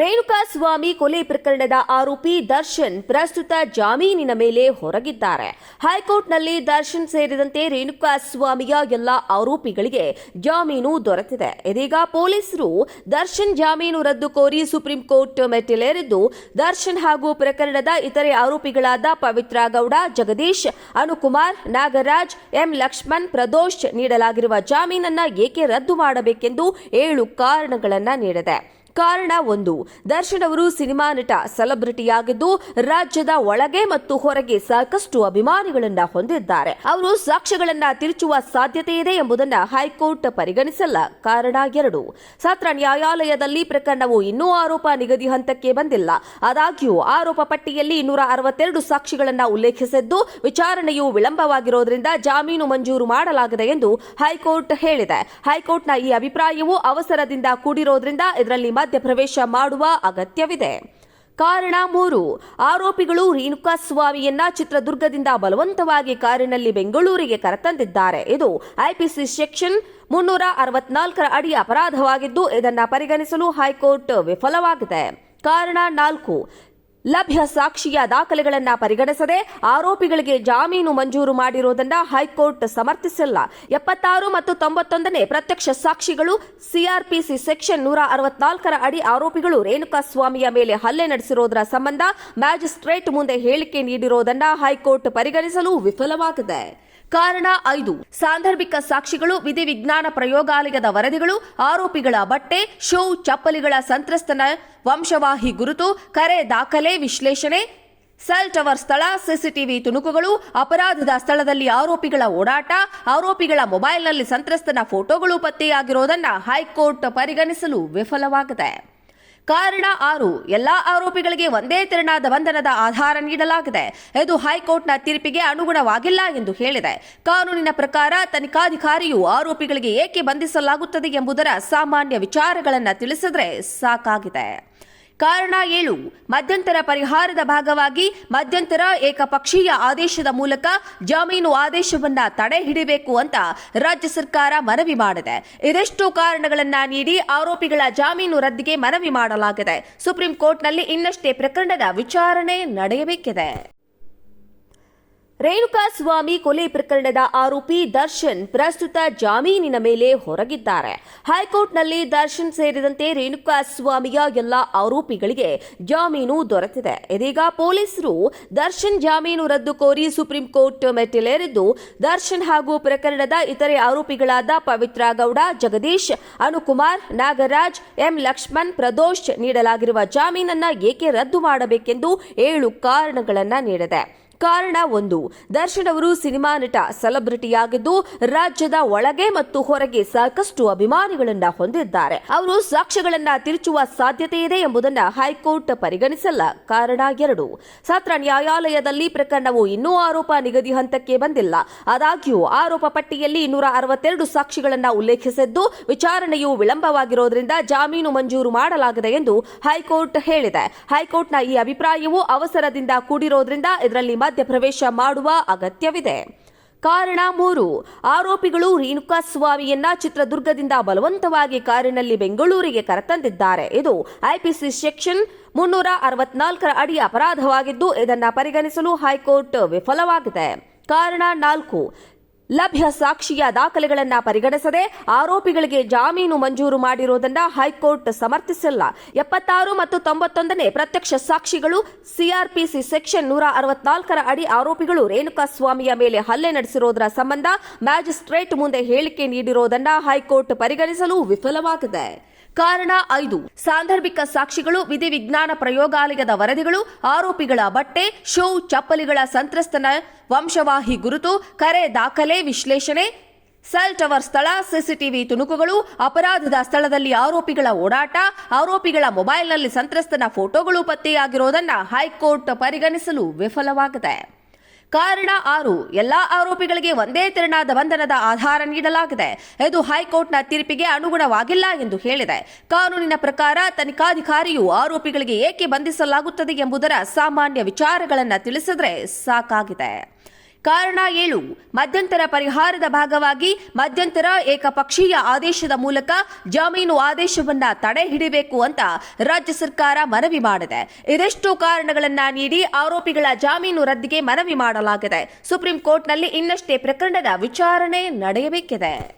ರೇಣುಕಾ ಸ್ವಾಮಿ ಕೊಲೆ ಪ್ರಕರಣದ ಆರೋಪಿ ದರ್ಶನ್ ಪ್ರಸ್ತುತ ಜಾಮೀನಿನ ಮೇಲೆ ಹೊರಗಿದ್ದಾರೆ. ಹೈಕೋರ್ಟ್ನಲ್ಲಿ ದರ್ಶನ್ ಸೇರಿದಂತೆ ರೇಣುಕಾ ಸ್ವಾಮಿಯ ಎಲ್ಲ ಆರೋಪಿಗಳಿಗೆ ಜಾಮೀನು ದೊರೆತಿದೆ. ಇದೀಗ ಪೊಲೀಸರು ದರ್ಶನ್ ಜಾಮೀನು ರದ್ದು ಕೋರಿ ಸುಪ್ರೀಂ ಕೋರ್ಟ್ ಮೆಟ್ಟಿಲೇರಿದ್ದು, ದರ್ಶನ್ ಹಾಗೂ ಪ್ರಕರಣದ ಇತರೆ ಆರೋಪಿಗಳಾದ ಪವಿತ್ರ ಗೌಡ, ಜಗದೀಶ್, ಅನುಕುಮಾರ್, ನಾಗರಾಜ್, ಎಂ ಲಕ್ಷ್ಮಣ್, ಪ್ರದೋಷ್ ನೀಡಲಾಗಿರುವ ಜಾಮೀನನ್ನ ಏಕೆ ರದ್ದು ಮಾಡಬೇಕೆಂದು ಏಳು ಕಾರಣಗಳನ್ನು ನೀಡಿದೆ. ಕಾರಣ ಒಂದು. ದರ್ಶನ್ ಅವರು ಸಿನಿಮಾ ನಟ, ಸೆಲೆಬ್ರಿಟಿಯಾಗಿದ್ದು, ರಾಜ್ಯದ ಒಳಗೆ ಮತ್ತು ಹೊರಗೆ ಸಾಕಷ್ಟು ಅಭಿಮಾನಿಗಳನ್ನ ಹೊಂದಿದ್ದಾರೆ. ಅವರು ಸಾಕ್ಷ್ಯಗಳನ್ನ ತಿರುಚುವ ಸಾಧ್ಯತೆ ಇದೆ ಎಂಬುದನ್ನು ಹೈಕೋರ್ಟ್ ಪರಿಗಣಿಸಲ್ಲ. ಕಾರಣ ಎರಡು. ಸತ್ರ ನ್ಯಾಯಾಲಯದಲ್ಲಿ ಪ್ರಕರಣವು ಇನ್ನೂ ಆರೋಪ ನಿಗದಿ ಹಂತಕ್ಕೆ ಬಂದಿಲ್ಲ. ಆದಾಗ್ಯೂ, ಆರೋಪ ಪಟ್ಟಿಯಲ್ಲಿ ಇನ್ನೂರ ಅರವತ್ತೆರಡು ಸಾಕ್ಷಿಗಳನ್ನ ಉಲ್ಲೇಖಿಸಿದ್ದು, ವಿಚಾರಣೆಯು ವಿಳಂಬವಾಗಿರುವುದರಿಂದ ಜಾಮೀನು ಮಂಜೂರು ಮಾಡಲಾಗಿದೆ ಎಂದು ಹೈಕೋರ್ಟ್ ಹೇಳಿದೆ. ಹೈಕೋರ್ಟ್ನ ಈ ಅಭಿಪ್ರಾಯವು ಅವಸರದಿಂದ ಕೂಡಿರೋದ್ರಿಂದ ಇದರಲ್ಲಿ ಮಧ್ಯಪ್ರವೇಶ ಮಾಡುವ ಅಗತ್ಯವಿದೆ. ಕಾರಣ ಮೂರು, ಆರೋಪಿಗಳು ರೇಣುಕಾ ಸ್ವಾಮಿಯನ್ನ ಚಿತ್ರದುರ್ಗದಿಂದ ಬಲವಂತವಾಗಿ ಕಾರಿನಲ್ಲಿ ಬೆಂಗಳೂರಿಗೆ ಕರೆತಂದಿದ್ದಾರೆ. ಇದು ಐಪಿಸಿ ಸೆಕ್ಷನ್ ಮುನ್ನೂರ ಅರವತ್ನಾಲ್ಕರ ಅಡಿ ಅಪರಾಧವಾಗಿದ್ದು, ಇದನ್ನು ಪರಿಗಣಿಸಲು ಹೈಕೋರ್ಟ್ ವಿಫಲವಾಗಿದೆ. ಕಾರಣ ನಾಲ್ಕು ಲಭ್ಯ ಸಾಕ್ಷಿಯ ದಾಖಲೆಗಳನ್ನು ಪರಿಗಣಿಸದೆ ಆರೋಪಿಗಳಿಗೆ ಜಾಮೀನು ಮಂಜೂರು ಮಾಡಿರುವುದನ್ನ ಹೈಕೋರ್ಟ್ ಸಮರ್ಥಿಸಿಲ್ಲ. ಎಪ್ಪತ್ತಾರು ಮತ್ತು ತೊಂಬತ್ತೊಂದನೇ ಪ್ರತ್ಯಕ್ಷ ಸಾಕ್ಷಿಗಳು ಸಿಆರ್ಪಿಸಿ ಸೆಕ್ಷನ್ ನೂರ ಅರವತ್ನಾಲ್ಕರ ಅಡಿ ಆರೋಪಿಗಳು ರೇಣುಕಾ ಸ್ವಾಮಿಯ ಮೇಲೆ ಹಲ್ಲೆ ನಡೆಸಿರುವುದರ ಸಂಬಂಧ ಮ್ಯಾಜಿಸ್ಟ್ರೇಟ್ ಮುಂದೆ ಹೇಳಿಕೆ ನೀಡಿರುವುದನ್ನು ಹೈಕೋರ್ಟ್ ಪರಿಗಣಿಸಲು ವಿಫಲವಾಗಿದೆ. ಕಾರಣ ಐದು. ಸಾಂದರ್ಭಿಕ ಸಾಕ್ಷಿಗಳು ವಿಧಿವಿಜ್ಞಾನ ಪ್ರಯೋಗಾಲಯದ ವರದಿಗಳು, ಆರೋಪಿಗಳ ಬಟ್ಟೆ, ಶೂ, ಚಪ್ಪಲಿಗಳ ಸಂತ್ರಸ್ತನ ವಂಶವಾಹಿ ಗುರುತು, ಕರೆ ದಾಖಲೆ, ವಿಶ್ಲೇಷಣೆ, ಸೆಲ್ ಟವರ್ ಸ್ಥಳ, ಸಿಸಿಟಿವಿ ತುಣುಕುಗಳು, ಅಪರಾಧದ ಸ್ಥಳದಲ್ಲಿ ಆರೋಪಿಗಳ ಓಡಾಟ, ಆರೋಪಿಗಳ ಮೊಬೈಲ್ನಲ್ಲಿ ಸಂತ್ರಸ್ತನ ಫೋಟೋಗಳು ಪತ್ತೆಯಾಗಿರುವುದನ್ನು ಹೈಕೋರ್ಟ್ ಪರಿಗಣಿಸಲು ವಿಫಲವಾಗಿದೆ. ಕಾರಣ ಆರು, ಎಲ್ಲಾ ಆರೋಪಿಗಳಿಗೆ ಒಂದೇ ತೆರನಾದ ಬಂಧನದ ಆಧಾರ ನೀಡಲಾಗಿದೆ. ಇದು ಹೈಕೋರ್ಟ್ನ ತೀರ್ಪಿಗೆ ಅನುಗುಣವಾಗಿಲ್ಲ ಎಂದು ಹೇಳಿದೆ. ಕಾನೂನಿನ ಪ್ರಕಾರ ತನಿಖಾಧಿಕಾರಿಯು ಆರೋಪಿಗಳಿಗೆ ಏಕೆ ಬಂಧಿಸಲಾಗುತ್ತದೆ ಎಂಬುದರ ಸಾಮಾನ್ಯ ವಿಚಾರಗಳನ್ನು ತಿಳಿಸಿದರೆ ಸಾಕಾಗಿದೆ. ಕಾರಣ ಏಳು. ಮಧ್ಯಂತರ ಪರಿಹಾರದ ಭಾಗವಾಗಿ ಮಧ್ಯಂತರ ಏಕಪಕ್ಷೀಯ ಆದೇಶದ ಮೂಲಕ ಜಾಮೀನು ಆದೇಶವನ್ನ ತಡೆ ಹಿಡಿಬೇಕು ಅಂತ ರಾಜ್ಯ ಸರ್ಕಾರ ಮನವಿ ಮಾಡಿದೆ. ಇದೆಷ್ಟು ಕಾರಣಗಳನ್ನ ನೀಡಿ ಆರೋಪಿಗಳ ಜಾಮೀನು ರದ್ದಿಗೆ ಮನವಿ ಮಾಡಲಾಗಿದೆ. ಸುಪ್ರೀಂ ಕೋರ್ಟ್ನಲ್ಲಿ ಇನ್ನಷ್ಟೇ ಪ್ರಕರಣದ ವಿಚಾರಣೆ ನಡೆಯಬೇಕಿದೆ. ರೇಣುಕಾ ಸ್ವಾಮಿ ಕೊಲೆ ಪ್ರಕರಣದ ಆರೋಪಿ ದರ್ಶನ್ ಪ್ರಸ್ತುತ ಜಾಮೀನಿನ ಮೇಲೆ ಹೊರಗಿದ್ದಾರೆ. ಹೈಕೋರ್ಟ್ನಲ್ಲಿ ದರ್ಶನ್ ಸೇರಿದಂತೆ ರೇಣುಕಾ ಸ್ವಾಮಿಯ ಎಲ್ಲ ಆರೋಪಿಗಳಿಗೆ ಜಾಮೀನು ದೊರೆತಿದೆ. ಇದೀಗ ಪೊಲೀಸರು ದರ್ಶನ್ ಜಾಮೀನು ರದ್ದು ಕೋರಿ ಸುಪ್ರೀಂ ಕೋರ್ಟ್ ಮೆಟ್ಟಿಲೇರಿದ್ದು, ದರ್ಶನ್ ಹಾಗೂ ಪ್ರಕರಣದ ಇತರೆ ಆರೋಪಿಗಳಾದ ಪವಿತ್ರ ಗೌಡ, ಜಗದೀಶ್, ಅನುಕುಮಾರ್, ನಾಗರಾಜ್, ಎಂ ಲಕ್ಷ್ಮಣ್, ಪ್ರದೋಷ್ ನೀಡಲಾಗಿರುವ ಜಾಮೀನನ್ನ ಏಕೆ ರದ್ದು ಮಾಡಬೇಕೆಂದು ಏಳು ಕಾರಣಗಳನ್ನು ನೀಡಿದೆ. ಕಾರಣ ಒಂದು. ದರ್ಶನ್ ಅವರು ಸಿನಿಮಾ ನಟ, ಸೆಲೆಬ್ರಿಟಿಯಾಗಿದ್ದು, ರಾಜ್ಯದ ಒಳಗೆ ಮತ್ತು ಹೊರಗೆ ಸಾಕಷ್ಟು ಅಭಿಮಾನಿಗಳನ್ನ ಹೊಂದಿದ್ದಾರೆ. ಅವರು ಸಾಕ್ಷ್ಯಗಳನ್ನ ತಿರುಚುವ ಸಾಧ್ಯತೆ ಇದೆ ಎಂಬುದನ್ನ ಹೈಕೋರ್ಟ್ ಪರಿಗಣಿಸಲ್ಲ. ಕಾರಣ ಎರಡು. ಸತ್ರ ನ್ಯಾಯಾಲಯದಲ್ಲಿ ಪ್ರಕರಣವು ಇನ್ನೂ ಆರೋಪ ನಿಗದಿ ಹಂತಕ್ಕೆ ಬಂದಿಲ್ಲ. ಆದಾಗ್ಯೂ, ಆರೋಪ ಪಟ್ಟಿಯಲ್ಲಿ ಇನ್ನೂರ ಅರವತ್ತೆರಡು ಸಾಕ್ಷಿಗಳನ್ನ ಉಲ್ಲೇಖಿಸಿದ್ದು, ವಿಚಾರಣೆಯು ವಿಳಂಬವಾಗಿರುವುದರಿಂದ ಜಾಮೀನು ಮಂಜೂರು ಮಾಡಲಾಗಿದೆ ಎಂದು ಹೈಕೋರ್ಟ್ ಹೇಳಿದೆ. ಹೈಕೋರ್ಟ್ನ ಈ ಅಭಿಪ್ರಾಯವು ಅವಸರದಿಂದ ಕೂಡಿರೋದ್ರಿಂದ ಇದರಲ್ಲಿ ಮಧ್ಯಪ್ರವೇಶ ಮಾಡುವ ಅಗತ್ಯವಿದೆ. ಕಾರಣ ಮೂರು, ಆರೋಪಿಗಳು ರೇಣುಕಾ ಸ್ವಾಮಿಯನ್ನ ಚಿತ್ರದುರ್ಗದಿಂದ ಬಲವಂತವಾಗಿ ಕಾರಿನಲ್ಲಿ ಬೆಂಗಳೂರಿಗೆ ಕರೆತಂದಿದ್ದಾರೆ. ಇದು ಐಪಿಸಿ ಸೆಕ್ಷನ್ ಮುನ್ನೂರ ಅರವತ್ನಾಲ್ಕರ ಅಡಿ ಅಪರಾಧವಾಗಿದ್ದು, ಇದನ್ನು ಪರಿಗಣಿಸಲು ಹೈಕೋರ್ಟ್ ವಿಫಲವಾಗಿದೆ. ಕಾರಣ ನಾಲ್ಕು ಲಭ್ಯ ಸಾಕ್ಷಿಯ ದಾಖಲೆಗಳನ್ನು ಪರಿಗಣಿಸದೆ ಆರೋಪಿಗಳಿಗೆ ಜಾಮೀನು ಮಂಜೂರು ಮಾಡಿರುವುದನ್ನು ಹೈಕೋರ್ಟ್ ಸಮರ್ಥಿಸಿಲ್ಲ. ಎಪ್ಪತ್ತಾರು ಮತ್ತು ತೊಂಬತ್ತೊಂದನೇ ಪ್ರತ್ಯಕ್ಷ ಸಾಕ್ಷಿಗಳು ಸಿಆರ್ಪಿಸಿ ಸೆಕ್ಷನ್ ನೂರ ಅರವತ್ನಾಲ್ಕರ ಅಡಿ ಆರೋಪಿಗಳು ರೇಣುಕಾ ಸ್ವಾಮಿಯ ಮೇಲೆ ಹಲ್ಲೆ ನಡೆಸಿರುವುದರ ಸಂಬಂಧ ಮ್ಯಾಜಿಸ್ಟ್ರೇಟ್ ಮುಂದೆ ಹೇಳಿಕೆ ನೀಡಿರುವುದನ್ನು ಹೈಕೋರ್ಟ್ ಪರಿಗಣಿಸಲು ವಿಫಲವಾಗಿದೆ. ಕಾರಣ ಐದು. ಸಾಂದರ್ಭಿಕ ಸಾಕ್ಷಿಗಳು ವಿಧಿವಿಜ್ಞಾನ ಪ್ರಯೋಗಾಲಯದ ವರದಿಗಳು, ಆರೋಪಿಗಳ ಬಟ್ಟೆ, ಶೂ, ಚಪ್ಪಲಿಗಳ ಸಂತ್ರಸ್ತನ ವಂಶವಾಹಿ ಗುರುತು, ಕರೆ ದಾಖಲೆ, ವಿಶ್ಲೇಷಣೆ, ಸೆಲ್ ಟವರ್ ಸ್ಥಳ, ಸಿಸಿಟಿವಿ ತುಣುಕುಗಳು, ಅಪರಾಧದ ಸ್ಥಳದಲ್ಲಿ ಆರೋಪಿಗಳ ಓಡಾಟ, ಆರೋಪಿಗಳ ಮೊಬೈಲ್ನಲ್ಲಿ ಸಂತ್ರಸ್ತನ ಫೋಟೋಗಳು ಪತ್ತೆಯಾಗಿರುವುದನ್ನು ಹೈಕೋರ್ಟ್ ಪರಿಗಣಿಸಲು ವಿಫಲವಾಗಿದೆ. ಕಾರಣ ಆರು. ಎಲ್ಲಾ ಆರೋಪಿಗಳಿಗೆ ಒಂದೇ ತೆರನಾದ ಬಂಧನದ ಆಧಾರ ನೀಡಲಾಗಿದೆ. ಇದು ಹೈಕೋರ್ಟ್ನ ತೀರ್ಪಿಗೆ ಅನುಗುಣವಾಗಿಲ್ಲ ಎಂದು ಹೇಳಿದೆ. ಕಾನೂನಿನ ಪ್ರಕಾರ ತನಿಖಾಧಿಕಾರಿಯು ಆರೋಪಿಗಳಿಗೆ ಏಕೆ ಬಂಧಿಸಲಾಗುತ್ತದೆ ಎಂಬುದರ ಸಾಮಾನ್ಯ ವಿಚಾರಗಳನ್ನು ತಿಳಿಸಿದರೆ ಸಾಕಾಗಿದೆ. ಕಾರಣ ಏಳು. ಮಧ್ಯಂತರ ಪರಿಹಾರದ ಭಾಗವಾಗಿ ಮಧ್ಯಂತರ ಏಕಪಕ್ಷೀಯ ಆದೇಶದ ಮೂಲಕ ಜಾಮೀನು ಆದೇಶವನ್ನ ತಡೆ ಹಿಡಿಬೇಕು ಅಂತ ರಾಜ್ಯ ಸರ್ಕಾರ ಮನವಿ ಮಾಡಿದೆ. ಇದೆಷ್ಟು ಕಾರಣಗಳನ್ನ ನೀಡಿ ಆರೋಪಿಗಳ ಜಾಮೀನು ರದ್ದಿಗೆ ಮನವಿ ಮಾಡಲಾಗಿದೆ. ಸುಪ್ರೀಂ ಕೋರ್ಟ್ನಲ್ಲಿ ಇನ್ನಷ್ಟೇ ಪ್ರಕರಣದ ವಿಚಾರಣೆ ನಡೆಯಬೇಕಿದೆ.